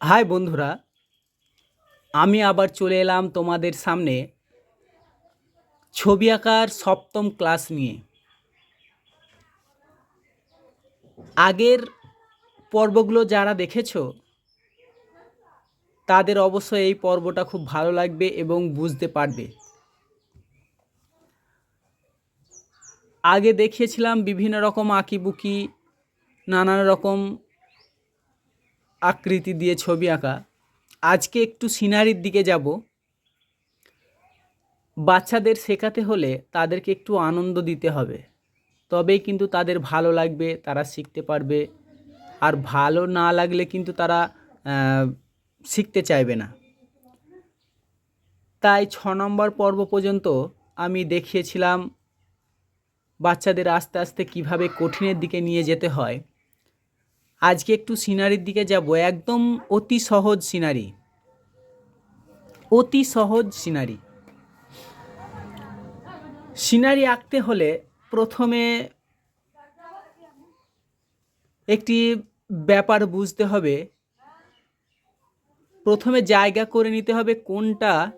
High বন্ধুরা, আমি আবার চলে এলাম তোমাদের সামনে ছবি আঁকার সপ্তম ক্লাস নিয়ে। আগের পর্বগুলো যারা দেখেছ, তাদের অবশ্যই এই পর্বটা খুব ভালো লাগবে এবং বুঝতে পারবে। আগে দেখিয়েছিলাম বিভিন্ন রকম আঁকিবুকি, নানান রকম আকৃতি দিয়ে ছবি আঁকা। আজকে একটু সিনারির দিকে যাব। বাচ্চাদের শেখাতে হলে তাদেরকে একটু আনন্দ দিতে হবে। তবেই কিন্তু তাদের ভালো লাগবে, তারা শিখতে পারবে। আর ভালো না লাগলে কিন্তু তারা শিখতে চাইবে না। তাই ছ নম্বর পর্ব পর্যন্ত আমি দেখিয়েছিলাম বাচ্চাদের আস্তে আস্তে কীভাবে কঠিনের দিকে নিয়ে যেতে হয়। আজকে একটু সিনারির দিকে যাব। একদম অতি সহজ সিনারি। অতি সহজ সিনারি। সিনারি আঁকতে হলে প্রথমে একটি ব্যাপার বুঝতে হবে। প্রথমে জায়গা করে নিতে হবে কোনটা,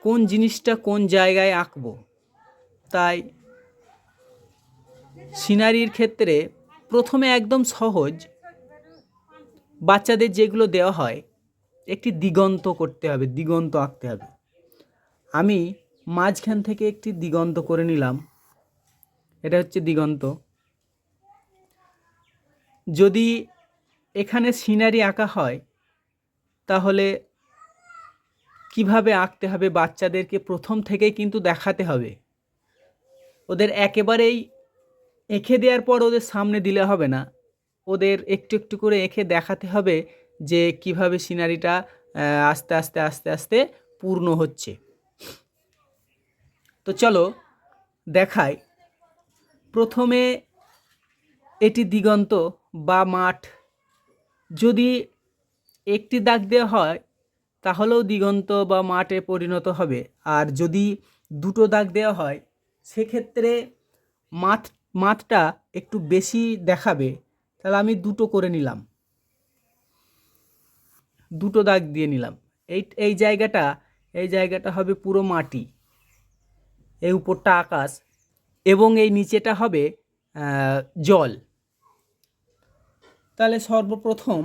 কোন জিনিসটা কোন জায়গায় আঁকবো। তাই সিনারির ক্ষেত্রে প্রথমে একদম সহজ বাচ্চাদের যেগুলো দেওয়া হয়, একটি দিগন্ত করতে হবে, দিগন্ত আঁকতে হবে। আমি মাঝখান থেকে একটি দিগন্ত করে নিলাম। এটা হচ্ছে দিগন্ত। যদি এখানে সিনারি আঁকা হয়, তাহলে কীভাবে আঁকতে হবে বাচ্চাদেরকে? প্রথম থেকেই কিন্তু দেখাতে হবে। ওদের একেবারেই এঁকে দেওয়ার পর ওদের সামনে দিলে হবে না। ওদের একটু একটু করে এঁকে দেখাতে হবে যে কীভাবে সিনারিটা আস্তে আস্তে আস্তে আস্তে পূর্ণ হচ্ছে। তো চলো দেখাই। প্রথমে এটি দিগন্ত বা মাঠ। যদি একটি দাগ দেওয়া হয়, তাহলেও দিগন্ত বা মাঠে পরিণত হবে। আর যদি দুটো দাগ দেওয়া হয়, সেক্ষেত্রে মাঠ মাঠটা একটু বেশি দেখাবে, তাহলে আমি দুটো করে নিলাম। দুটো দাগ দিয়ে নিলাম। এই এই জায়গাটা এই জায়গাটা হবে পুরো মাটি, এই উপরটা আকাশ, এবং এই নিচেটা হবে জল। তাহলে সর্বপ্রথম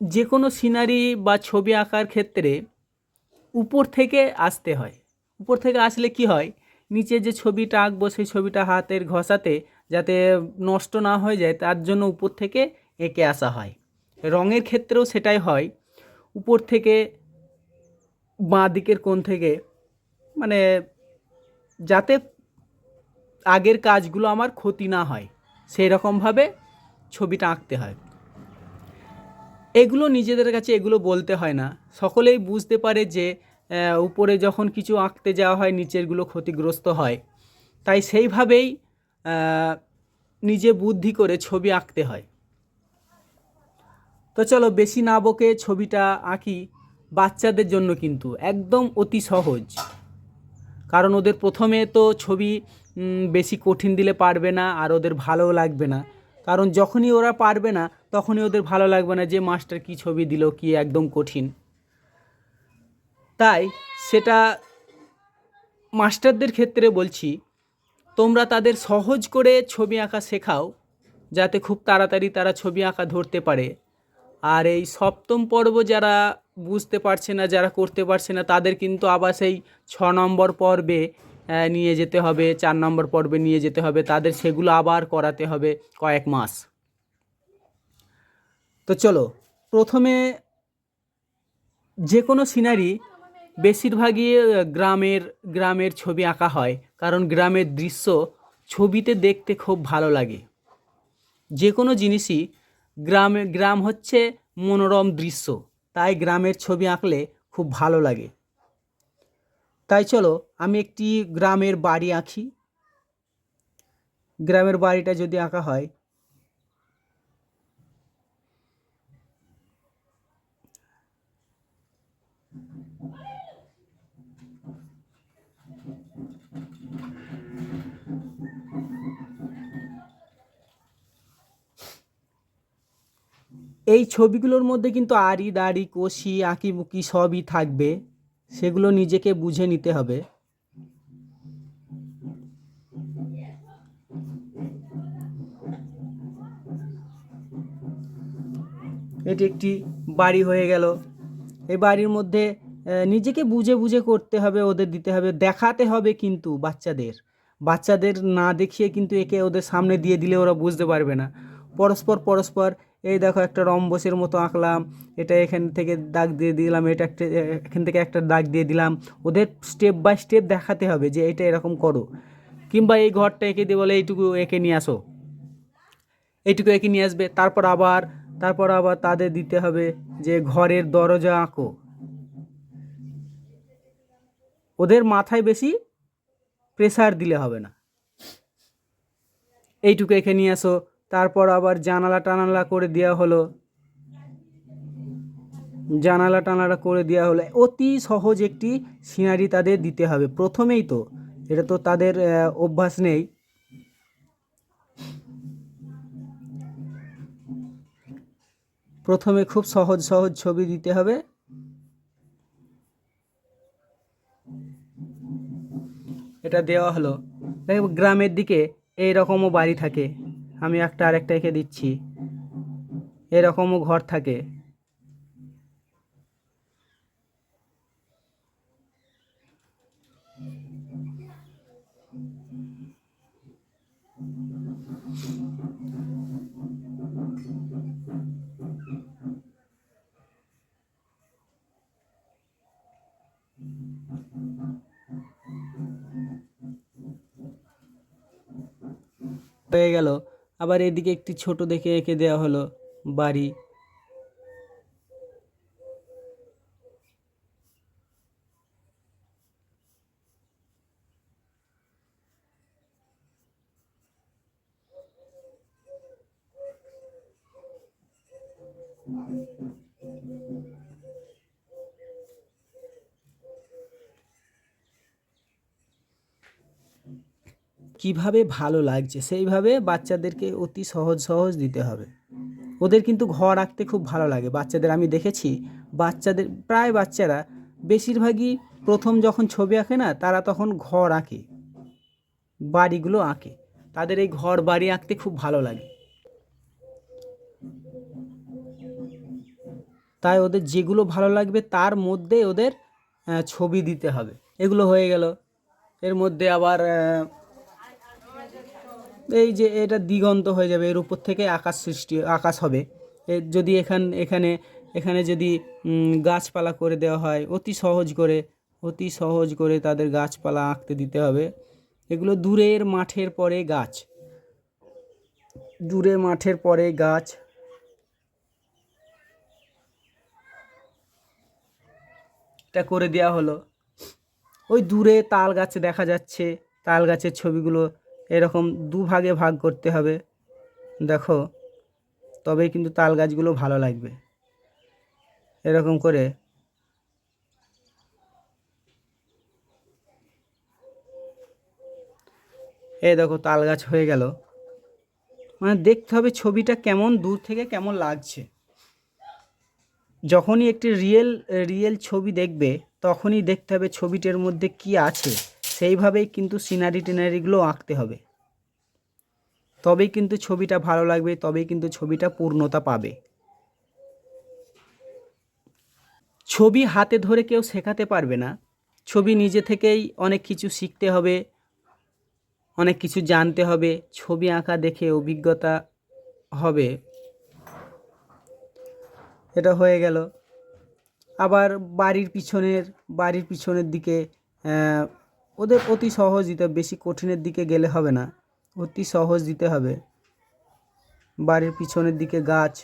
যে কোনো সিনারি বা ছবি আঁকার ক্ষেত্রে উপর থেকে আসতে হয়। উপর থেকে আসলে কি হয়? নিচে যে ছবিটা আঁকবো, সেই ছবিটা হাতের ঘষাতে যাতে নষ্ট না হয়ে যায়, তার জন্য উপর থেকে এঁকে আসা হয়। রঙের ক্ষেত্রেও সেটাই হয়। উপর থেকে বাঁ দিকের কোণ থেকে মানে যাতে আগের কাজগুলো আমার ক্ষতি না হয় সেই রকমভাবে ছবিটা আঁকতে হয়। এগুলো নিজেদের কাছে এগুলো বলতে হয় না। সকলেই বুঝতে পারে যে উপরে যখন কিছু আঁকতে যাওয়া হয়, নিচেরগুলো ক্ষতিগ্রস্ত হয়। তাই সেইভাবেই নিজে বুদ্ধি করে ছবি আঁকতে হয়। তো চলো, বেশি না বকে ছবিটা আঁকি বাচ্চাদের জন্য কিন্তু একদম অতি সহজ। কারণ ওদের প্রথমে তো ছবি বেশি কঠিন দিলে পারবে না, আর ওদের ভালোও লাগবে না। কারণ যখনই ওরা পারবে না, তখনই ওদের ভালো লাগবে না যে, মাস্টার কি ছবি দিল, কি একদম কঠিন। তাই সেটা মাস্টারদের ক্ষেত্রে বলছি, তোমরা তাদের সহজ করে ছবি আঁকা শেখাও, যাতে খুব তাড়াতাড়ি তারা ছবি আঁকা ধরতে পারে। আর এই সপ্তম পর্ব যারা বুঝতে পারছে না, যারা করতে পারছে না, তাদের কিন্তু আবার সেই ছ নম্বর পর্বে নিয়ে যেতে হবে, চার নম্বর পর্বে নিয়ে যেতে হবে, তাদের সেগুলো আবার করাতে হবে কয়েক মাস। তো চলো, প্রথমে যে কোনো সিনারি বেশিরভাগই গ্রামের গ্রামের ছবি আঁকা হয়। কারণ গ্রামের দৃশ্য ছবিতে দেখতে খুব ভালো লাগে। যে কোনো জিনিসই গ্রামে, গ্রাম হচ্ছে মনোরম দৃশ্য। তাই গ্রামের ছবি আঁকলে খুব ভালো লাগে। তাই চলো, আমি একটি গ্রামের বাড়ি আঁকি। গ্রামের বাড়িটা যদি আঁকা হয় এই ছবিগুলোর মধ্যে কিন্তু আড়ি, দাড়ি, কষি আঁকিবুকি সবই থাকবে। সেগুলো নিজেকে বুঝে নিতে হবে। এটি একটি বাড়ি হয়ে গেল। এই বাড়ির মধ্যে নিজেকে বুঝে বুঝে করতে হবে, ওদের দিতে হবে, দেখাতে হবে কিন্তু বাচ্চাদের। বাচ্চাদের না দেখিয়ে কিন্তু একে ওদের সামনে দিয়ে দিলে ওরা বুঝতে পারবে না। পরস্পর পরস্পর এই দেখো একটা রম্বসের মতো আঁকলাম, এটা এখান থেকে দাগ দিয়ে দিলাম, এটা একটা, এখান থেকে একটা দাগ দিয়ে দিলাম। ওদের স্টেপ বাই স্টেপ দেখাতে হবে যে এটা এরকম করো। কিংবা এই ঘরটা এঁকে দিয়ে বলে, এইটুকু এঁকে নিয়ে আসো। এইটুকু এঁকে নিয়ে আসবে। তারপর আবার তারপর আবার তাদের দিতে হবে যে ঘরের দরজা আঁকো। ওদের মাথায় বেশি প্রেসার দিলে হবে না। এইটুকু এঁকে নিয়ে আসো। তারপর আবার জানালা টানালা করে দেওয়া হলো। জানালা টানালা করে দেওয়া হলো। অতি সহজ একটি সিনারি তাদের দিতে হবে। প্রথমেই তো, এটা তো তাদের অভ্যাস নেই। প্রথমে খুব সহজ সহজ ছবি দিতে হবে। এটা দেওয়া হলো। গ্রামের দিকে এই রকমও বাড়ি থাকে। আমি একটা আরেকটা এঁকে দিচ্ছি। এরকমও ঘর থাকে। হয়ে গেল। আবার এদিকে একটি ছোট দেখে এঁকে দেওয়া হলো বাড়ি। কীভাবে ভালো লাগছে, সেইভাবে বাচ্চাদেরকে অতি সহজ সহজ দিতে হবে। ওদের কিন্তু ঘর আঁকতে খুব ভালো লাগে। বাচ্চাদের আমি দেখেছি, বাচ্চাদের, প্রায় বাচ্চারা বেশিরভাগই প্রথম যখন ছবি আঁকে না, তারা তখন ঘর আঁকে, বাড়িগুলো আঁকে। তাদের এই ঘর বাড়ি আঁকতে খুব ভালো লাগে। তাই ওদের যেগুলো ভালো লাগবে, তার মধ্যে ওদের ছবি দিতে হবে। এগুলো হয়ে গেল। এর মধ্যে আবার এই যে এটা দিগন্ত হয়ে যাবে, এর উপর থেকে আকাশ সৃষ্টি, আকাশ হবে। যদি এখান, এখানে এখানে যদি গাছপালা করে দেওয়া হয়, অতি সহজ করে, অতি সহজ করে তাদের গাছপালা আঁকতে দিতে হবে। এগুলো দূরের মাঠের পরে গাছ। দূরে মাঠের পরে গাছ। এটা করে দেওয়া হলো। ওই দূরে তাল গাছ দেখা যাচ্ছে, তাল গাছের ছবিগুলো এরকম দু ভাগে ভাগ করতে হবে। দেখো, তবেই কিন্তু তাল গাছগুলো ভালো লাগবে। এরকম করে এই দেখো, তাল গাছ হয়ে গেল। মানে দেখতে হবে ছবিটা কেমন, দূর থেকে কেমন লাগছে। যখনই একটি রিয়েল রিয়েল ছবি দেখবে, তখনই দেখতে হবে ছবিটার মধ্যে কি আছে। সেইভাবেই কিন্তু সিনারি টিনারিগুলো আঁকতে হবে। তবেই কিন্তু ছবিটা ভালো লাগবে, তবেই কিন্তু ছবিটা পূর্ণতা পাবে। ছবি হাতে ধরে কেউ শেখাতে পারবে না। ছবি নিজে থেকেই অনেক কিছু শিখতে হবে, অনেক কিছু জানতে হবে, ছবি আঁকা দেখে অভিজ্ঞতা হবে। এটা হয়ে গেল। আবার বাড়ির পিছনের বাড়ির পিছনের দিকে ওদের অতি সহজ দিতে বেশি কঠিনের দিকে গেলে হবে না। অতি সহজ দিতে হবে। বাড়ির পিছনের দিকে গাছ।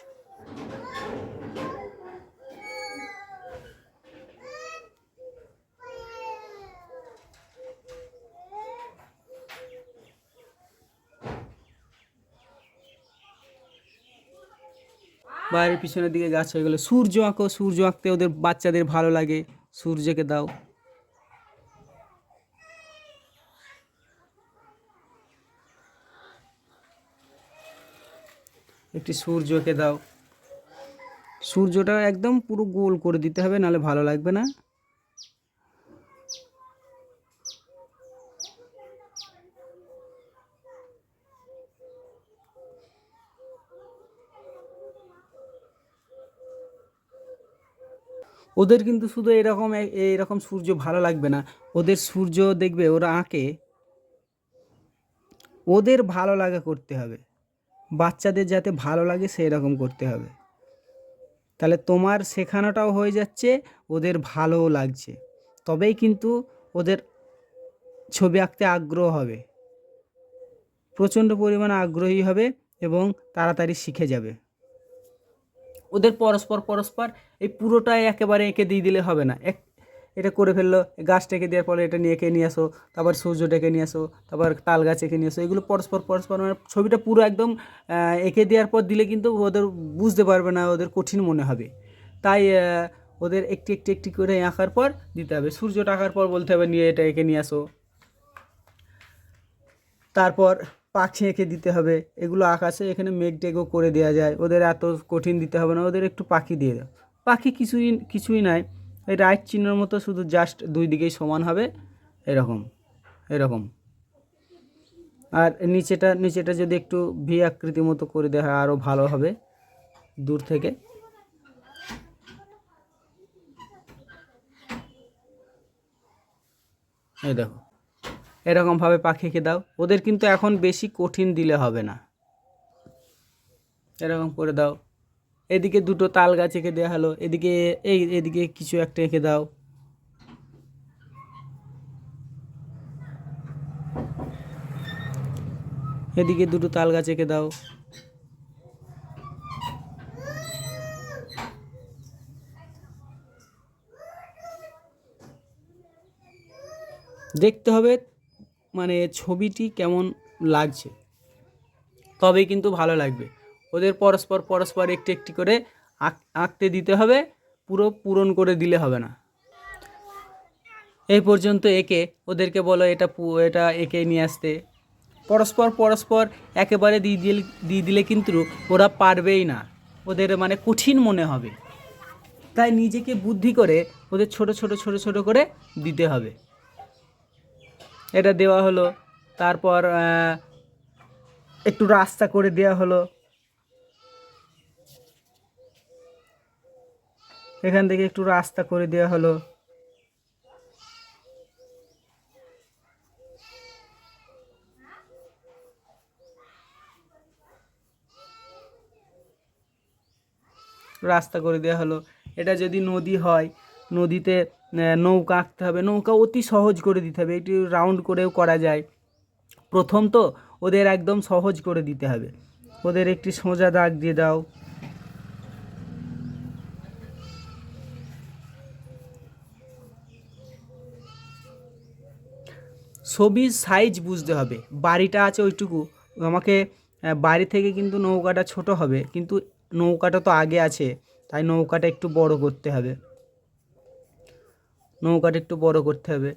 বাইরের পিছনের দিকে গাছ হয়ে গেলো সূর্য আঁকো। সূর্য আঁকতে ওদের বাচ্চাদের ভালো লাগে। সূর্যকে দাও। একটি সূর্যকে দাও। সূর্যটা একদম পুরো গোল করে দিতে হবে, নাহলে ভালো লাগবে না। ওদের কিন্তু শুধু এরকম এ- এইরকম সূর্য ভালো লাগবে না। ওদের সূর্য দেখবে, ওরা আঁকে। ওদের ভালো লাগা করতে হবে। বাচ্চাদের যাতে ভালো লাগে সেই রকম করতে হবে। তাহলে তোমার শেখানোটাও হয়ে যাচ্ছে, ওদের ভালোও লাগছে। তবেই কিন্তু ওদের ছবি আঁকতে আগ্রহ হবে। প্রচণ্ড পরিমাণে আগ্রহী হবে এবং তাড়াতাড়ি শিখে যাবে। ওদের পরস্পর পরস্পর এই পুরোটাই একেবারে এঁকে দিয়ে দিলে হবে না। এক এটা করে ফেলল গাছটা এঁকে দেওয়ার পরে এটা নিয়ে এঁকে নিয়ে আসো, তারপর সূর্যটা এঁকে নিয়ে আসো, তারপর তাল গাছ এঁকে নিয়ে আসো, এগুলো পরস্পর পরস্পর মানে ছবিটা পুরো একদম এঁকে দেওয়ার পর দিলে কিন্তু ওদের বুঝতে পারবে না, ওদের কঠিন মনে হবে। তাই ওদের একটি একটি একটি করে আঁকার পর দিতে হবে, সূর্যটা আঁকার পর বলতে হবে নিয়ে এটা এঁকে নিয়ে আসো। তারপর পাখি এঁকে দিতে হবে, এগুলো আকাশে এখানে মেঘ টেঘও করে দেওয়া যায়, ওদের এত কঠিন দিতে হবে না, ওদের একটু পাখি দিয়ে দাও। পাখি কিছুই কিছুই নাই এই রাইট চিহ্নর মতো শুধু জাস্ট দুই দিকেই সমান হবে, এরকম এরকম। আর নিচেটা নিচেটা যদি একটু ভি আকৃতি মতো করে দেওয়া হয় আরও ভালো হবে, দূর থেকে। এই দেখো এরকমভাবে পাখিকে দাও। ওদের কিন্তু এখন বেশি কঠিন দিলে হবে না। এরকম করে দাও। এদিকে দুটো তাল গাছ এঁকে দেওয়া হলো, এদিকে এই, এদিকে কিছু একটা এঁকে দাও। এদিকে দুটো তাল গাছ এঁকে দাও। দেখতে হবে মানে ছবিটি কেমন লাগছে, তবেই কিন্তু ভালো লাগবে। ওদের পরস্পর পরস্পর একটি একটি করে আঁক- আঁকতে দিতে হবে, পুরো পূরণ করে দিলে হবে না। এই পর্যন্ত এঁকে ওদেরকে বলো এটা এটা এঁকে নিয়ে আসতে। পরস্পর পরস্পর একেবারে দিয়ে দিলে দিয়ে দিলে কিন্তু ওরা পারবেই না। ওদের মানে কঠিন মনে হবে। তাই নিজেকে বুদ্ধি করে ওদের ছোট ছোট ছোট ছোট করে দিতে হবে। এটা দেওয়া হলো, তারপর একটু রাস্তা করে দেওয়া হলো। এখান থেকে একটু রাস্তা করে দেওয়া হলো। রাস্তা করে দেওয়া হলো। এটা যদি নদী হয়, নদীতে নৌকা আঁকতে হবে। নৌকা অতি সহজ করে দিতে হবে। এটি রাউন্ড করেও করা যায়। প্রথম তো ওদের একদম সহজ করে দিতে হবে। ওদের একটি সোজা দাগ দিয়ে দাও। ছবির সাইজ বুঝতে হবে। বাড়িটা আছে ওইটুকু। আমাকে বাড়ি থেকে কিন্তু নৌকাটা ছোট হবে। কিন্তু নৌকাটা তো আগে আছে। তাই নৌকাটা একটু বড় করতে হবে। নৌকাটা একটু বড় করতে হবে।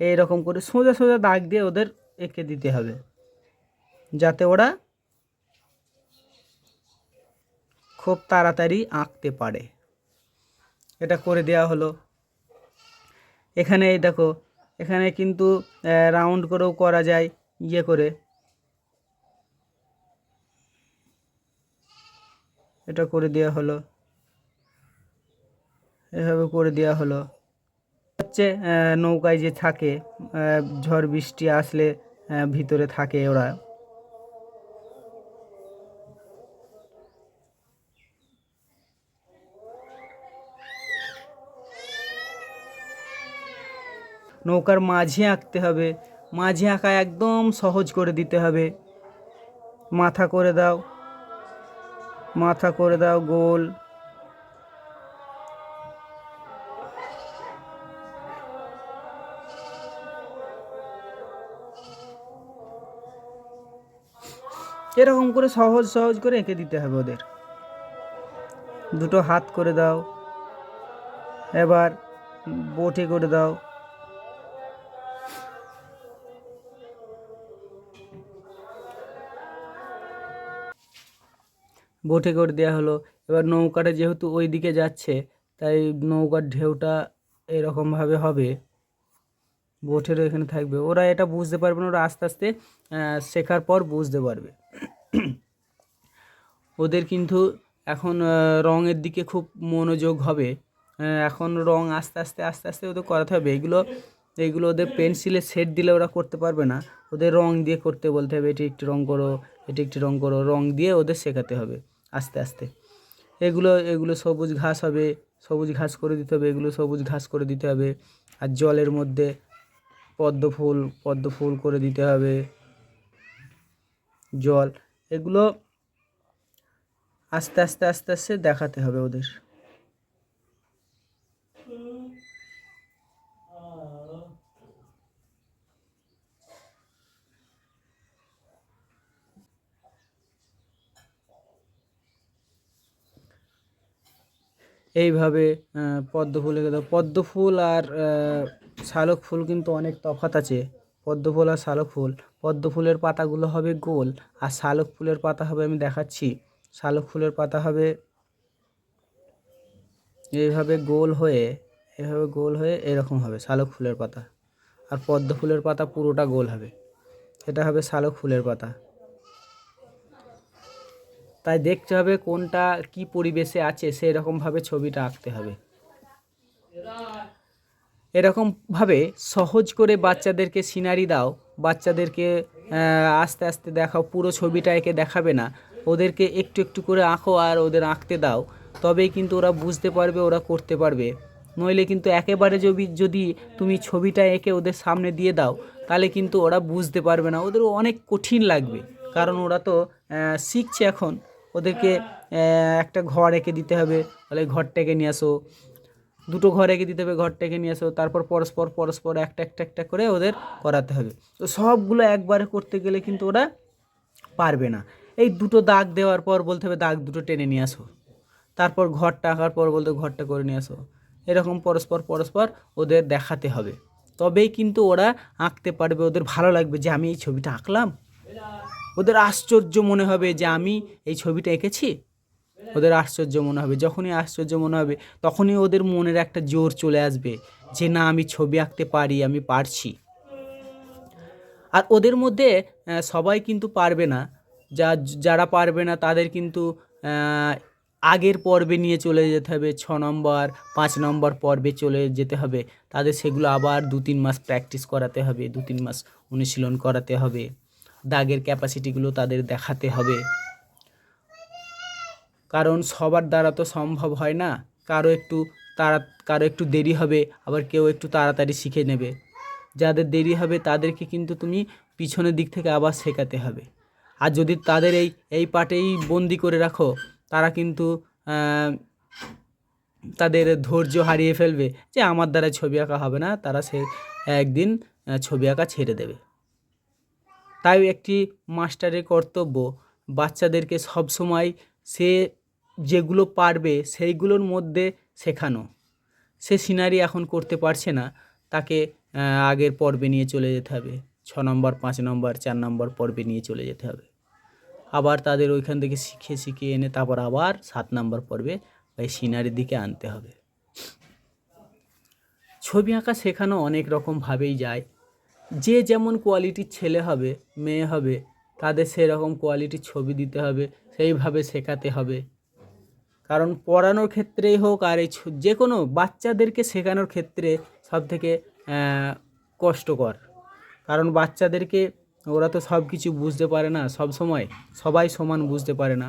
এই রকম করে সোজা সোজা দাগ দিয়ে ওদের এঁকে দিতে হবে। যাতে ওরা খুব তাড়াতাড়ি আঁকতে পারে। এটা করে দেওয়া হলো। এখানে এই দেখো এখানে কিন্তু রাউন্ড করেও করা যায় ইয়ে করে। এটা করে দেওয়া হলো। এভাবে করে দেওয়া হলো। হচ্ছে নৌকায় যে থাকে ঝড় বৃষ্টি আসলে ভিতরে থাকে ওরা। নৌকার মাঝে আঁকতে হবে। মাঝে আঁকা একদম সহজ করে দিতে হবে। মাথা করে দাও। মাথা করে দাও, গোল। এরকম করে সহজ সহজ করে এঁকে দিতে হবে ওদের। দুটো হাত করে দাও। এবার বটি করে দাও। বটে করে দেওয়া হলো। এবার নৌকাটা যেহেতু ওই দিকে যাচ্ছে, তাই নৌকার ঢেউটা এরকমভাবে হবে। বোটেরও এখানে থাকবে। ওরা এটা বুঝতে পারবে না, ওরা আস্তে আস্তে শেখার পর বুঝতে পারবে। ওদের কিন্তু এখন রঙের দিকে খুব মনোযোগ হবে। এখন রং আস্তে আস্তে আস্তে আস্তে ওদের করাতে হবে। এগুলো এগুলো ওদের পেন্সিলে সেট দিলে ওরা করতে পারবে না। ওদের রং দিয়ে করতে বলতে হবে, এটি একটি রং করো, এটি একটি রং করো। রং দিয়ে ওদের শেখাতে হবে। আস্তে আস্তে। এগুলো এগুলো সবুজ ঘাস হবে, সবুজ ঘাস করে দিতে হবে, এগুলো সবুজ ঘাস করে দিতে হবে। আর জলের মধ্যে পদ্ম ফুল পদ্ম ফুল করে দিতে হবে। জল, এগুলো আস্তে আস্তে আস্তে আস্তে দেখাতে হবে ওদের। এইভাবে পদ্ম ফুল এঁকে পদ্ম ফুল আর শালক ফুল কিন্তু অনেক তফাৎ আছে। পদ্ম ফুল আর শালক ফুল। পদ্ম ফুলের পাতাগুলো হবে গোল, আর শালক ফুলের পাতা হবে, আমি দেখাচ্ছি। শালক ফুলের পাতা হবে এইভাবে গোল হয়ে এভাবে গোল হয়ে এরকম হবে শালক ফুলের পাতা। আর পদ্ম ফুলের পাতা পুরোটা গোল হবে। এটা হবে শালক ফুলের পাতা। তাই দেখতে হবে কোনটা কি পরিবেশে আছে সেই রকমভাবে ছবিটা আঁকতে হবে। এরকমভাবে সহজ করে বাচ্চাদেরকে সিনারি দাও, বাচ্চাদেরকে আস্তে আস্তে দেখাও, পুরো ছবিটা এঁকে দেখাবে না। ওদেরকে একটু একটু করে আঁকো আর ওদের আঁকতে দাও, তবেই কিন্তু ওরা বুঝতে পারবে, ওরা করতে পারবে। নইলে কিন্তু একেবারে যদি যদি তুমি ছবিটা এঁকে ওদের সামনে দিয়ে দাও, তাহলে কিন্তু ওরা বুঝতে পারবে না। ওদের অনেক কঠিন লাগবে, কারণ ওরা তো শিখছে এখন। ওদেরকে একটা ঘর এঁকে দিতে হবে। তাহলে ঘরটাকে নিয়ে আসো। দুটো ঘর এঁকে দিতে হবে ঘরটাকে নিয়ে আসো। তারপর পরস্পর পরস্পর একটা একটা একটা করে ওদের করাতে হবে। তো সবগুলো একবারে করতে গেলে কিন্তু ওরা পারবে না। এই দুটো দাগ দেওয়ার পর বলতে হবে, দাগ দুটো টেনে নিয়ে আসো। তারপর ঘরটা আঁকার পর বলতে ঘরটা করে নিয়ে আসো। এরকম পরস্পর পরস্পর ওদের দেখাতে হবে। তবেই কিন্তু ওরা আঁকতে পারবে। ওদের ভালো লাগবে যে, আমি এই ছবিটা আঁকলাম। ওদের আশ্চর্য মনে হবে যে আমি এই ছবিটা এঁকেছি। ওদের আশ্চর্য মনে হবে। যখনই আশ্চর্য মনে হবে, তখনই ওদের মনের একটা জোর চলে আসবে যে না, আমি ছবি আঁকতে পারি, আমি পারছি। আর ওদের মধ্যে সবাই কিন্তু পারবে না। যা, যারা পারবে না, তাদের কিন্তু আগের পর্বে নিয়ে চলে যেতে হবে, ছ নম্বর, পাঁচ নম্বর পর্বে চলে যেতে হবে। তাদের সেগুলো আবার দু তিন মাস প্র্যাকটিস করাতে হবে দু তিন মাস অনুশীলন করাতে হবে। দাগের ক্যাপাসিটিগুলো তাদের দেখাতে হবে। কারণ সবার দ্বারা তো সম্ভব হয় না, কারও একটু তারা, কারও একটু দেরি হবে, আবার কেউ একটু তাড়াতাড়ি শিখে নেবে। যাদের দেরি হবে তাদেরকে কিন্তু তুমি পিছনের দিক থেকে আবার শেখাতে হবে। আর যদি তাদের এই এই পাটেই বন্দি করে রাখো, তারা কিন্তু তাদের ধৈর্য হারিয়ে ফেলবে যে আমার দ্বারা ছবি আঁকা হবে না, তারা সে একদিন ছবি আঁকা ছেড়ে দেবে। তাই একটি মাস্টারের কর্তব্য। বাচ্চাদেরকে সবসময় সে যেগুলো পারবে সেইগুলোর মধ্যে শেখানো। সে সিনারি এখন করতে পারছে না, তাকে আগের পর্বে নিয়ে চলে যেতে হবে। ছ নম্বর, পাঁচ নম্বর, চার নম্বর পর্বে নিয়ে চলে যেতে হবে। আবার তাদের ওইখান থেকে শিখে শিখে এনে তারপর আবার সাত নম্বর পর্বে ওই সিনারির দিকে আনতে হবে। ছবি আঁকা শেখানো অনেক রকমভাবেই যায়। যে যেমন কোয়ালিটির ছেলে হবে, মেয়ে হবে, তাদের সেরকম কোয়ালিটির ছবি দিতে হবে, সেইভাবে শেখাতে হবে। কারণ পড়ানোর ক্ষেত্রেই হোক আর এই যে কোনো বাচ্চাদেরকে শেখানোর ক্ষেত্রে সব থেকে কষ্টকর। কারণ বাচ্চাদেরকে ওরা তো সব কিছু বুঝতে পারে না সব সময় সবাই সমান বুঝতে পারে না।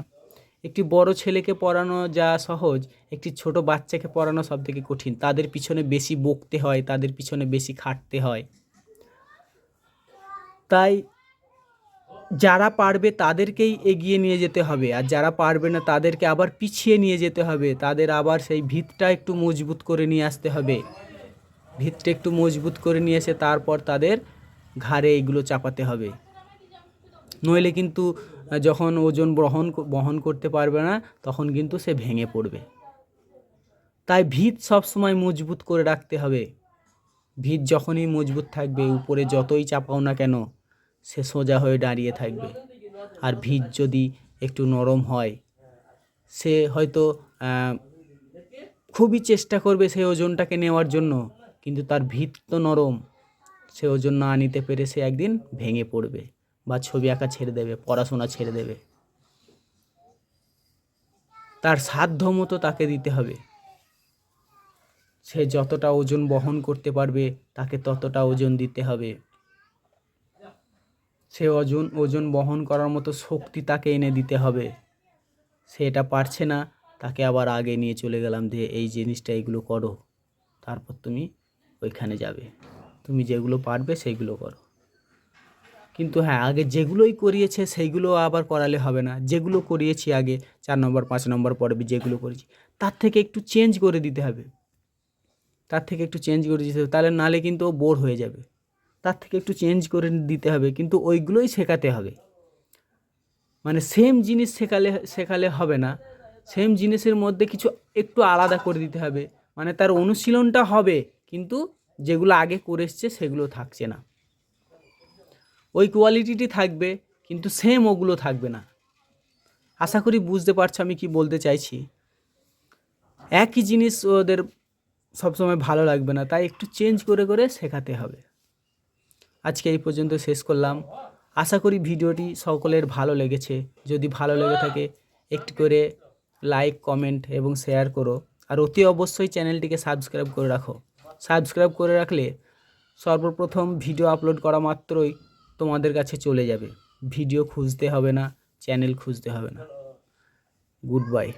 একটি বড় ছেলেকে পড়ানো যা সহজ, একটি ছোট বাচ্চাকে পড়ানো সব থেকে কঠিন। তাদের পিছনে বেশি বকতে হয়, তাদের পিছনে বেশি খাটতে হয়। তাই যারা পারবে তাদেরকেই এগিয়ে নিয়ে যেতে হবে। আর যারা পারবে না, তাদেরকে আবার পিছিয়ে নিয়ে যেতে হবে। তাদের আবার সেই ভিতটা একটু মজবুত করে নিয়ে আসতে হবে। ভিতটা একটু মজবুত করে নিয়ে এসে তারপর তাদের ঘাড়ে এগুলো চাপাতে হবে। নইলে কিন্তু যখন ওজন বহন বহন করতে পারবে না, তখন কিন্তু সে ভেঙে পড়বে। তাই ভিত সবসময় মজবুত করে রাখতে হবে। ভিত যখনই মজবুত থাকবে, উপরে যতই চাপাও না কেন সে সোজা হয়ে দাঁড়িয়ে থাকবে। আর ভিত যদি একটু নরম হয়, সে হয়তো খুবই চেষ্টা করবে সেই ওজনটাকে নেওয়ার জন্য, কিন্তু তার ভিত তো নরম। সে ওজন না নিতে পেরে সে একদিন ভেঙে পড়বে বা ছবি আঁকা ছেড়ে দেবে, পড়াশোনা ছেড়ে দেবে। তার সাধ্য মতো তাকে দিতে হবে। সে যতটা ওজন বহন করতে পারবে, তাকে ততটা ওজন দিতে হবে। সে ওজন ওজন বহন করার মতো শক্তি তাকে এনে দিতে হবে। সে এটা পারছে না, তাকে আবার আগে নিয়ে চলে গেলাম যে, এই জিনিসটা এগুলো করো। তারপর তুমি ওইখানে যাবে। তুমি যেগুলো পারবে সেইগুলো করো। কিন্তু হ্যাঁ আগে যেগুলোই করিয়েছে সেইগুলো আবার করালে হবে না। যেগুলো করিয়েছি আগে, চার নম্বর, পাঁচ নম্বর পর্বে যেগুলো করেছি, তার থেকে একটু চেঞ্জ করে দিতে হবে। তার থেকে একটু চেঞ্জ করে দিতে হবে। তাহলে নালে কিন্তু ও বোর হয়ে যাবে। তার থেকে একটু চেঞ্জ করে দিতে হবে, কিন্তু ওইগুলোই শেখাতে হবে। মানে সেম জিনিস শেখালে শেখালে হবে না। সেম জিনিসের মধ্যে কিছু একটু আলাদা করে দিতে হবে। মানে তার অনুশীলনটা হবে, কিন্তু যেগুলো আগে করে এসছে সেগুলো থাকছে না। ওই কোয়ালিটিটি থাকবে, কিন্তু সেম ওগুলো থাকবে না। আশা করি বুঝতে পারছ আমি কি বলতে চাইছি। একই জিনিস ওদের সবসময় ভালো লাগবে না, তাই একটু চেঞ্জ করে করে শেখাতে হবে। আজকে এই পর্যন্ত শেষ করলাম। আশা করি ভিডিওটি সকলের ভালো লেগেছে। যদি ভালো লেগে থাকে, একটি করে লাইক কমেন্ট এবং শেয়ার করো। আর অতি অবশ্যই চ্যানেলটিকে সাবস্ক্রাইব করে রাখো। সাবস্ক্রাইব করে রাখলে সর্বপ্রথম ভিডিও আপলোড করা মাত্রই তোমাদের কাছে চলে যাবে। ভিডিও খুঁজতে হবে না চ্যানেল খুঁজতে হবে না। Good bye